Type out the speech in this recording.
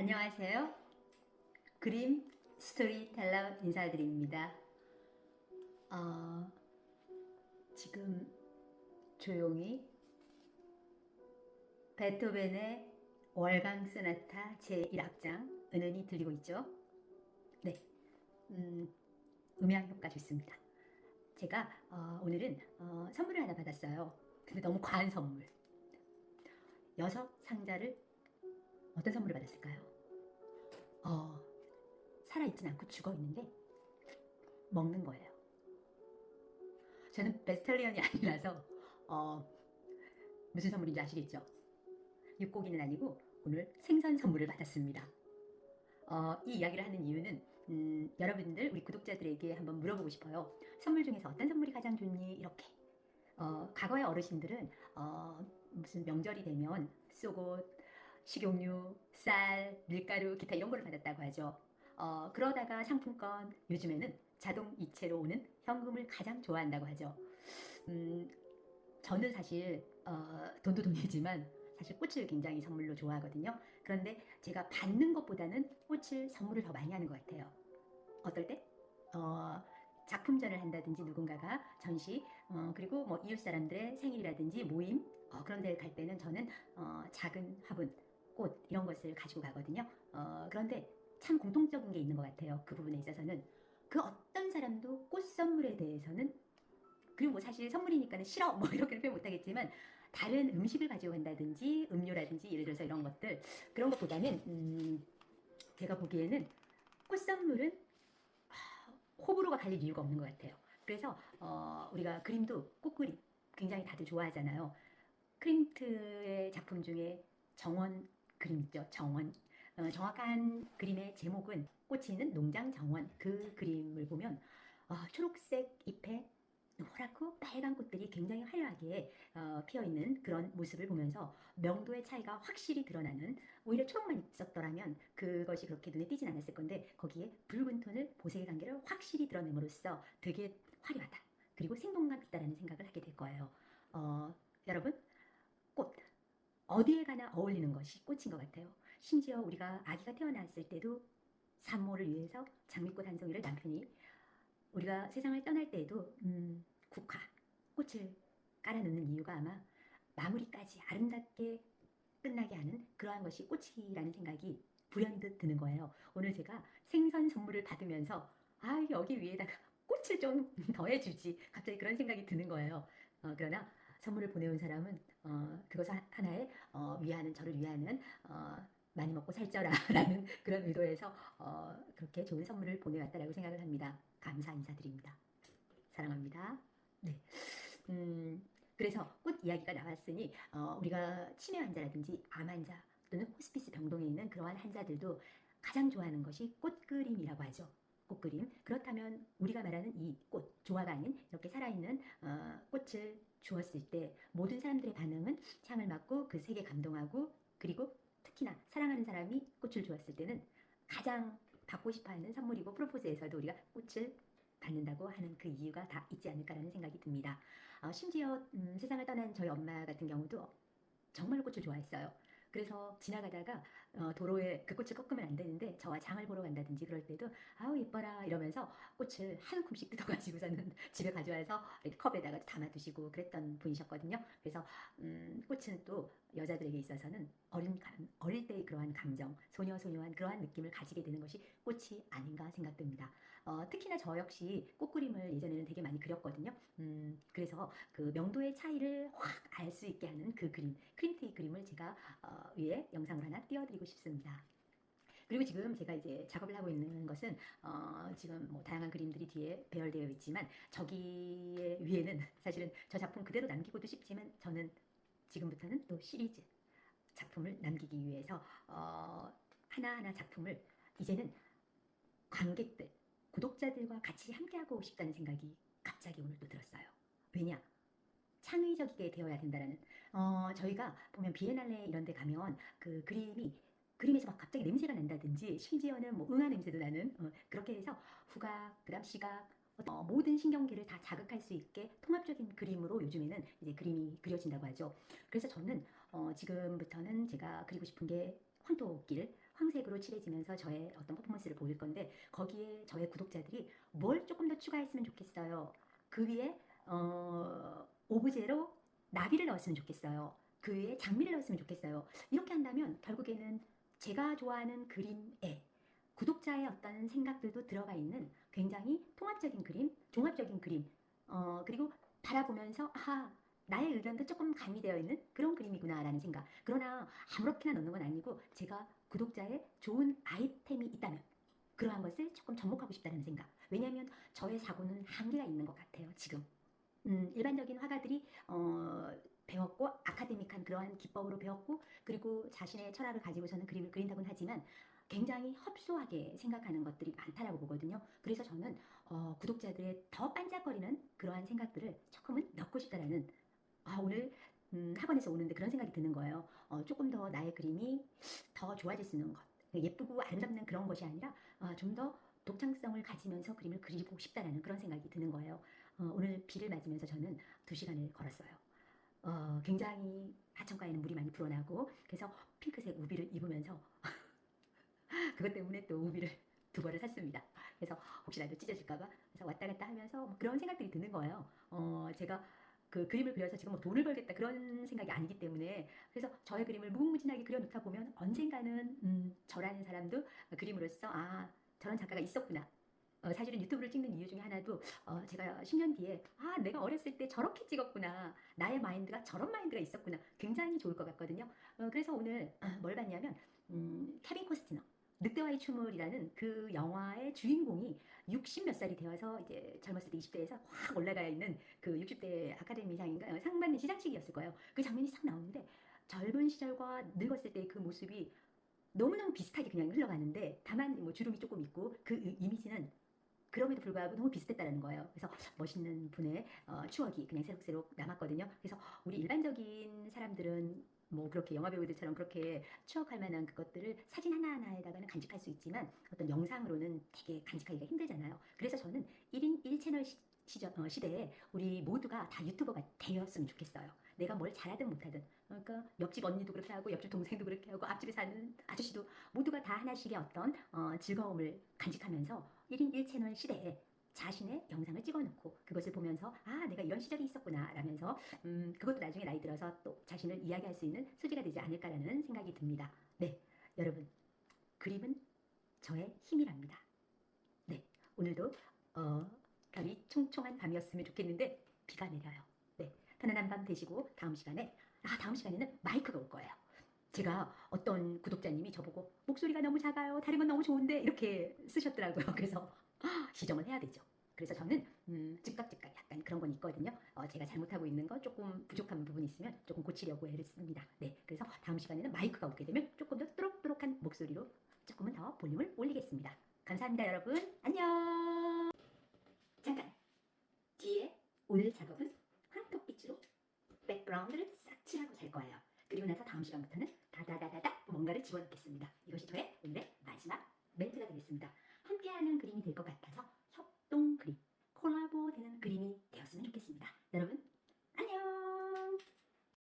안녕하세요. 그림 스토리텔러 인사드립니다. 어, 지금 조용히 베토벤의 월강 소나타 제1악장 은은히 들리고 있죠? 네, 음, 음향 효과 좋습니다. 제가 어, 오늘은 어, 선물을 하나 받았어요. 근데 너무 과한 선물. 여섯 상자를 어떤 선물을 받았을까요? 어, 살아있진 않고 죽어 있는데 먹는 거예요. 저는 베스털리언이 아니라서 어, 무슨 선물인지 아시겠죠? 육고기는 아니고 오늘 생선 선물을 받았습니다. 어, 이 이야기를 하는 이유는 음, 여러분들 우리 구독자들에게 한번 물어보고 싶어요. 선물 중에서 어떤 선물이 가장 좋니? 이렇게 어, 과거의 어르신들은 어, 무슨 명절이 되면 쏘고 식용유, 쌀, 밀가루, 기타 이런 걸 받았다고 하죠. 어, 그러다가 상품권, 요즘에는 자동 이체로 오는 현금을 가장 좋아한다고 하죠. 음, 저는 사실 어, 돈도 돈이지만 사실 꽃을 굉장히 선물로 좋아하거든요. 그런데 제가 받는 것보다는 꽃을 선물을 더 많이 하는 것 같아요. 어떨 때? 어, 작품전을 한다든지 누군가가 전시 어, 그리고 뭐 이웃 사람들의 생일이라든지 모임 어, 그런 데 갈 때는 저는 어, 작은 화분 꽃 이런 것을 가지고 가거든요. 어, 그런데 참 공통적인 게 있는 것 같아요. 그 부분에 있어서는 그 어떤 사람도 꽃 선물에 대해서는 그리고 뭐 사실 선물이니까는 싫어 뭐 이렇게 표현 못하겠지만 다른 음식을 가지고 간다든지 음료라든지 예를 들어서 이런 것들 그런 것보다는 음, 제가 보기에는 꽃 선물은 아, 호불호가 갈릴 이유가 없는 것 같아요. 그래서 어, 우리가 그림도 꽃그림 굉장히 다들 좋아하잖아요. 크림트의 작품 중에 정원 그림 있죠. 정원. 어, 정확한 그림의 제목은 꽃이 있는 농장 정원. 그 그림을 보면 어, 초록색 잎에 노랗고 빨간 꽃들이 굉장히 화려하게 어, 피어 있는 그런 모습을 보면서 명도의 차이가 확실히 드러나는 오히려 초록만 있었더라면 그것이 그렇게 눈에 띄진 않았을 건데 거기에 붉은 톤을 보색의 관계를 확실히 드러냄으로써 되게 화려하다 그리고 생동감 있다라는 생각을 하게 될 거예요. 어, 여러분 꽃 어디에 가나 어울리는 것이 꽃인 것 같아요. 심지어 우리가 아기가 태어났을 때도 산모를 위해서 장미꽃 한 송이를 남편이 우리가 세상을 떠날 때에도 음, 국화, 꽃을 깔아놓는 이유가 아마 마무리까지 아름답게 끝나게 하는 그러한 것이 꽃이라는 생각이 불현듯 드는 거예요. 오늘 제가 생선 선물을 받으면서 아 여기 위에다가 꽃을 좀 더해주지 갑자기 그런 생각이 드는 거예요. 어, 그러나 선물을 보내온 사람은 어, 그것을 하나의 어, 위하는 저를 위하는 어, 많이 먹고 살쪄라라는 그런 의도에서 어, 그렇게 좋은 선물을 보내왔다라고 생각을 합니다. 감사 인사드립니다. 사랑합니다. 네. 음, 그래서 꽃 이야기가 나왔으니 어, 우리가 치매 환자라든지 암 환자 또는 호스피스 병동에 있는 그러한 환자들도 가장 좋아하는 것이 꽃 그림이라고 하죠. 꽃 그림. 그렇다면 우리가 말하는 이 꽃, 조화가 아닌 이렇게 살아있는 어, 꽃을 주었을 때 모든 사람들의 반응은 향을 맡고 그 색에 감동하고 그리고 특히나 사랑하는 사람이 꽃을 주었을 때는 가장 받고 싶어 하는 선물이고 프로포즈에서도 우리가 꽃을 받는다고 하는 그 이유가 다 있지 않을까라는 생각이 듭니다. 어, 심지어 음, 세상을 떠난 저희 엄마 같은 경우도 정말로 꽃을 좋아했어요. 그래서 지나가다가 어, 도로에 그 꽃을 꺾으면 안 되는데 저와 장을 보러 간다든지 그럴 때도 아우 예뻐라 이러면서 꽃을 한 움큼씩 뜯어가지고서는 집에 가져와서 이렇게 컵에다가 담아두시고 그랬던 분이셨거든요. 그래서 음, 꽃은 또 여자들에게 있어서는 어린 감, 어릴 때의 그러한 감정, 소녀 소녀한 그러한 느낌을 가지게 되는 것이 꽃이 아닌가 생각됩니다. 어, 특히나 저 역시 꽃 그림을 예전에는 되게 많이 그렸거든요. 음, 그래서 그 명도의 차이를 확 알 수 있게 하는 그 그림, 크림테이 그림을 제가 어, 위에 영상을 하나 띄워드리고 싶습니다. 그리고 지금 제가 이제 작업을 하고 있는 것은 어, 지금 뭐 다양한 그림들이 뒤에 배열되어 있지만 저기 위에는 사실은 저 작품 그대로 남기고도 싶지만 저는 지금부터는 또 시리즈 작품을 남기기 위해서 어, 하나하나 작품을 이제는 관객들, 구독자들과 같이 함께하고 싶다는 생각이 갑자기 오늘 또 들었어요. 왜냐? 창의적이게 되어야 된다라는 어 저희가 보면 비엔날레 이런 데 가면 그 그림이 그림에서 막 갑자기 냄새가 난다든지 심지어는 뭐 응아 냄새도 나는 어, 그렇게 해서 후각 그다음 시각 어, 모든 신경계를 다 자극할 수 있게 통합적인 그림으로 요즘에는 이제 그림이 그려진다고 하죠. 그래서 저는 어, 지금부터는 제가 그리고 싶은 게 황토길 황색으로 칠해지면서 저의 어떤 퍼포먼스를 보일 건데 거기에 저의 구독자들이 뭘 조금 더 추가했으면 좋겠어요. 그 위에 어, 오브제로 나비를 넣었으면 좋겠어요. 그 위에 장미를 넣었으면 좋겠어요. 이렇게 한다면 결국에는 제가 좋아하는 그림에 구독자의 어떤 생각들도 들어가 있는 굉장히 통합적인 그림, 종합적인 그림, 어, 그리고 바라보면서 아 나의 의견도 조금 가미되어 있는 그런 그림이구나라는 생각. 그러나 아무렇게나 넣는 건 아니고 제가 구독자의 좋은 아이템이 있다면 그러한 것을 조금 접목하고 싶다는 생각. 왜냐하면 저의 사고는 한계가 있는 것 같아요. 지금 음, 일반적인 화가들이 어, 그러한 기법으로 배웠고 그리고 자신의 철학을 가지고서는 그림을 그린다고는 하지만 굉장히 협소하게 생각하는 것들이 많다라고 보거든요. 그래서 저는 어, 구독자들의 더 반짝거리는 그러한 생각들을 조금은 넣고 싶다라는 아 오늘 음, 학원에서 오는데 그런 생각이 드는 거예요. 어, 조금 더 나의 그림이 더 좋아질 수 있는 것, 예쁘고 아름답는 그런 것이 아니라 어, 좀더 독창성을 가지면서 그림을 그리고 싶다라는 그런 생각이 드는 거예요. 어, 오늘 비를 맞으면서 저는 두 시간을 걸었어요. 어, 굉장히 하천가에는 물이 많이 불어나고 그래서 핑크색 우비를 입으면서 그것 때문에 또 우비를 두 벌을 샀습니다. 그래서 혹시라도 찢어질까봐 그래서 왔다 갔다 하면서 뭐 그런 생각들이 드는 거예요. 어, 제가 그 그림을 그려서 지금 뭐 돈을 벌겠다 그런 생각이 아니기 때문에 그래서 저의 그림을 무궁무진하게 그려놓다 보면 언젠가는 음, 저라는 사람도 그림으로써 아 저런 작가가 있었구나. 어, 사실은 유튜브를 찍는 이유 중에 하나도 어, 제가 10년 뒤에 아 내가 어렸을 때 저렇게 찍었구나 나의 마인드가 저런 마인드가 있었구나 굉장히 좋을 것 같거든요. 어, 그래서 오늘 뭘 봤냐면 음, 케빈 코스티너 늑대와의 춤을이라는 그 영화의 주인공이 60 몇 살이 되어서 이제 젊었을 때 20대에서 확 올라가 있는 그 60대 아카데미상인가 상 받는 시상식이었을 거예요. 그 장면이 싹 나오는데 젊은 시절과 늙었을 때 그 모습이 너무너무 비슷하게 그냥 흘러가는데 다만 뭐 주름이 조금 있고 그 이- 이미지는 그럼에도 불구하고 너무 비슷했다라는 거예요. 그래서 멋있는 분의 어, 추억이 그냥 새록새록 남았거든요. 그래서 우리 일반적인 사람들은 뭐 그렇게 영화 배우들처럼 그렇게 추억할 만한 그것들을 사진 하나하나에다가는 간직할 수 있지만 어떤 영상으로는 되게 간직하기가 힘들잖아요. 그래서 저는 1인 1채널 시, 시저, 어, 시대에 우리 모두가 다 유튜버가 되었으면 좋겠어요. 내가 뭘 잘하든 못하든 그러니까 옆집 언니도 그렇게 하고 옆집 동생도 그렇게 하고 앞집에 사는 아저씨도 모두가 다 하나씩의 어떤 어, 즐거움을 간직하면서 1인 1채널 시대에 자신의 영상을 찍어놓고 그것을 보면서 아 내가 이런 시절이 있었구나 라면서 음, 그것도 나중에 나이 들어서 또 자신을 이야기할 수 있는 소지가 되지 않을까라는 생각이 듭니다. 네 여러분 그림은 저의 힘이랍니다. 네 오늘도 어, 별이 총총한 밤이었으면 좋겠는데 비가 내려요. 네 편안한 밤 되시고 다음 시간에 아 다음 시간에는 마이크가 올 거예요. 제가 어떤 구독자님이 저보고 목소리가 너무 작아요. 다른 건 너무 좋은데 이렇게 쓰셨더라고요. 그래서 시정을 해야 되죠. 그래서 저는 음, 즉각 즉각 약간 그런 건 있거든요. 어, 제가 잘못하고 있는 거 조금 부족한 부분이 있으면 조금 고치려고 애를 씁니다. 네, 그래서 다음 시간에는 마이크가 오게 되면 조금 더 또록또록한 목소리로 조금은 더 볼륨을 올리겠습니다. 감사합니다, 여러분. 안녕. 잠깐 뒤에 오늘 작업은 황토빛으로 백그라운드를 싹 칠하고 잘 거예요. 그리고 나서 다음 시간부터는 다다다다 뭔가를 집어넣겠습니다. 이것이 저의 오늘의 마지막 멘트가 되겠습니다. 함께하는 그림이 될 것 같아요.